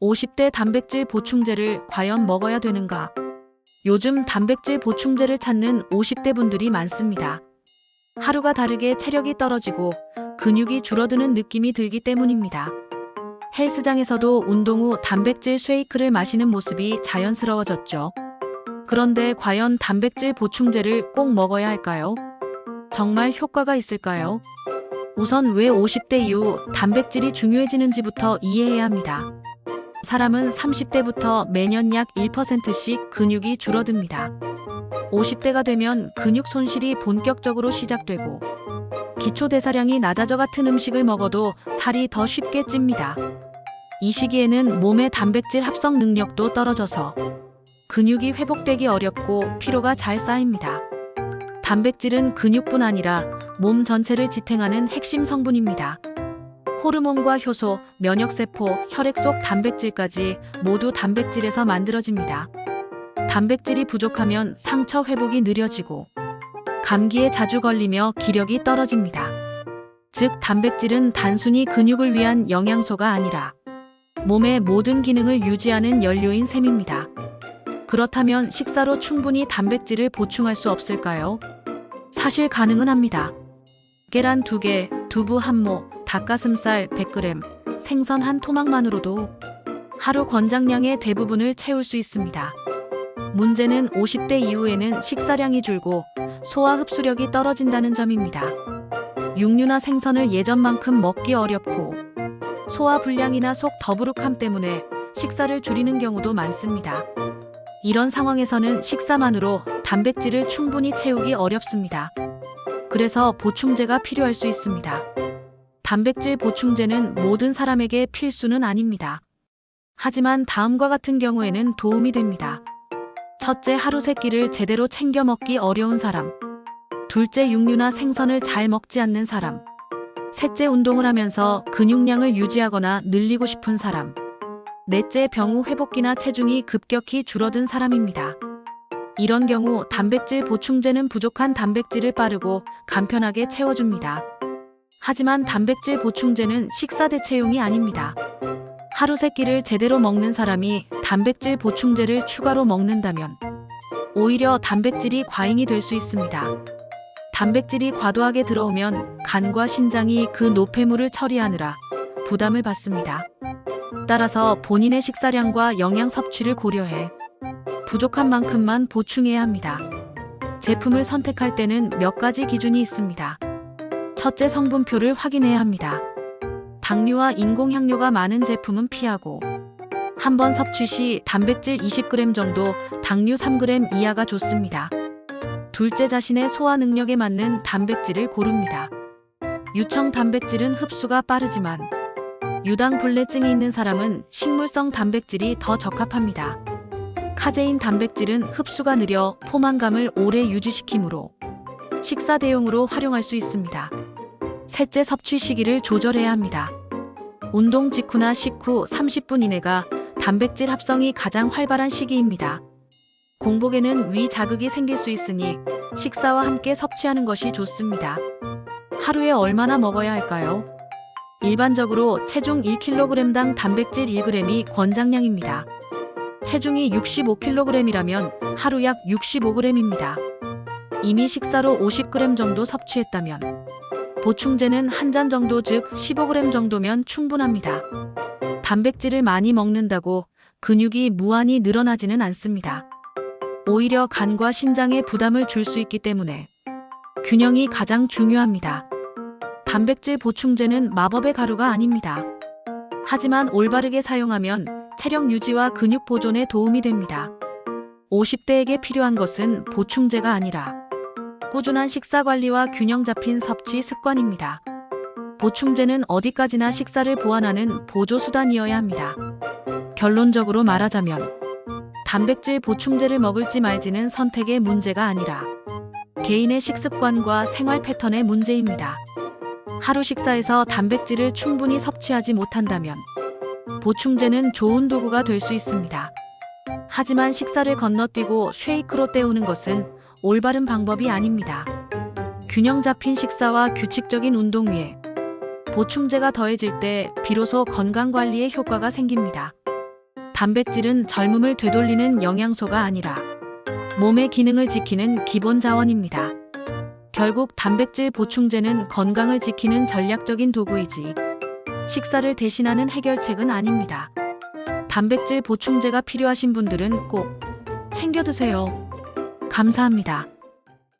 50대 단백질 보충제를 과연 먹어야 되는가? 요즘 단백질 보충제를 찾는 50대 분들이 많습니다. 하루가 다르게 체력이 떨어지고 근육이 줄어드는 느낌이 들기 때문입니다. 헬스장에서도 운동 후 단백질 쉐이크를 마시는 모습이 자연스러워졌죠. 그런데 과연 단백질 보충제를 꼭 먹어야 할까요? 정말 효과가 있을까요? 우선 왜 50대 이후 단백질이 중요해지는지부터 이해해야 합니다. 사람은 30대부터 매년 약 1%씩 근육이 줄어듭니다. 50대가 되면 근육 손실이 본격적으로 시작되고 기초 대사량이 낮아져 같은 음식을 먹어도 살이 더 쉽게 찝니다. 이 시기에는 몸의 단백질 합성 능력도 떨어져서 근육이 회복되기 어렵고 피로가 잘 쌓입니다. 단백질은 근육뿐 아니라 몸 전체를 지탱하는 핵심 성분입니다. 호르몬과 효소, 면역세포, 혈액 속 단백질까지 모두 단백질에서 만들어집니다. 단백질이 부족하면 상처 회복이 느려지고 감기에 자주 걸리며 기력이 떨어집니다. 즉, 단백질은 단순히 근육을 위한 영양소가 아니라 몸의 모든 기능을 유지하는 연료인 셈입니다. 그렇다면 식사로 충분히 단백질을 보충할 수 없을까요? 사실 가능은 합니다. 계란 2개, 두부 한 모, 닭가슴살 100g, 생선 한 토막만으로도 하루 권장량의 대부분을 채울 수 있습니다. 문제는 50대 이후에는 식사량이 줄고 소화 흡수력이 떨어진다는 점입니다. 육류나 생선을 예전만큼 먹기 어렵고 소화 불량이나 속 더부룩함 때문에 식사를 줄이는 경우도 많습니다. 이런 상황에서는 식사만으로 단백질을 충분히 채우기 어렵습니다. 그래서 보충제가 필요할 수 있습니다. 단백질 보충제는 모든 사람에게 필수는 아닙니다. 하지만 다음과 같은 경우에는 도움이 됩니다. 첫째, 하루 세 끼를 제대로 챙겨 먹기 어려운 사람. 둘째, 육류나 생선을 잘 먹지 않는 사람. 셋째, 운동을 하면서 근육량을 유지하거나 늘리고 싶은 사람. 넷째, 병후 회복기나 체중이 급격히 줄어든 사람입니다. 이런 경우 단백질 보충제는 부족한 단백질을 빠르고 간편하게 채워줍니다. 하지만 단백질 보충제는 식사 대체용이 아닙니다. 하루 세 끼를 제대로 먹는 사람이 단백질 보충제를 추가로 먹는다면 오히려 단백질이 과잉이 될 수 있습니다. 단백질이 과도하게 들어오면 간과 신장이 그 노폐물을 처리하느라 부담을 받습니다. 따라서 본인의 식사량과 영양 섭취를 고려해 부족한 만큼만 보충해야 합니다. 제품을 선택할 때는 몇 가지 기준이 있습니다. 첫째 성분표를 확인해야 합니다. 당류와 인공향료가 많은 제품은 피하고 한 번 섭취 시 단백질 20g 정도, 당류 3g 이하가 좋습니다. 둘째 자신의 소화 능력에 맞는 단백질을 고릅니다. 유청 단백질은 흡수가 빠르지만 유당 불내증이 있는 사람은 식물성 단백질이 더 적합합니다. 카제인 단백질은 흡수가 느려 포만감을 오래 유지시키므로 식사 대용으로 활용할 수 있습니다. 셋째 섭취 시기를 조절해야 합니다. 운동 직후나 식후 30분 이내가 단백질 합성이 가장 활발한 시기입니다. 공복에는 위 자극이 생길 수 있으니 식사와 함께 섭취하는 것이 좋습니다. 하루에 얼마나 먹어야 할까요? 일반적으로 체중 1kg당 단백질 1g이 권장량입니다. 체중이 65kg이라면 하루 약 65g입니다. 이미 식사로 50g 정도 섭취했다면 보충제는 한 잔 정도 즉 15g 정도면 충분합니다. 단백질을 많이 먹는다고 근육이 무한히 늘어나지는 않습니다. 오히려 간과 신장에 부담을 줄 수 있기 때문에 균형이 가장 중요합니다. 단백질 보충제는 마법의 가루가 아닙니다. 하지만 올바르게 사용하면 체력 유지와 근육 보존에 도움이 됩니다. 50대에게 필요한 것은 보충제가 아니라 꾸준한 식사 관리와 균형 잡힌 섭취 습관입니다. 보충제는 어디까지나 식사를 보완하는 보조 수단이어야 합니다. 결론적으로 말하자면 단백질 보충제를 먹을지 말지는 선택의 문제가 아니라 개인의 식습관과 생활 패턴의 문제입니다. 하루 식사에서 단백질을 충분히 섭취하지 못한다면 보충제는 좋은 도구가 될 수 있습니다. 하지만 식사를 건너뛰고 쉐이크로 때우는 것은 올바른 방법이 아닙니다. 균형 잡힌 식사와 규칙적인 운동 위에 보충제가 더해질 때 비로소 건강 관리에 효과가 생깁니다. 단백질은 젊음을 되돌리는 영양소가 아니라 몸의 기능을 지키는 기본 자원입니다. 결국 단백질 보충제는 건강을 지키는 전략적인 도구이지 식사를 대신하는 해결책은 아닙니다. 단백질 보충제가 필요하신 분들은 꼭 챙겨 드세요. 감사합니다.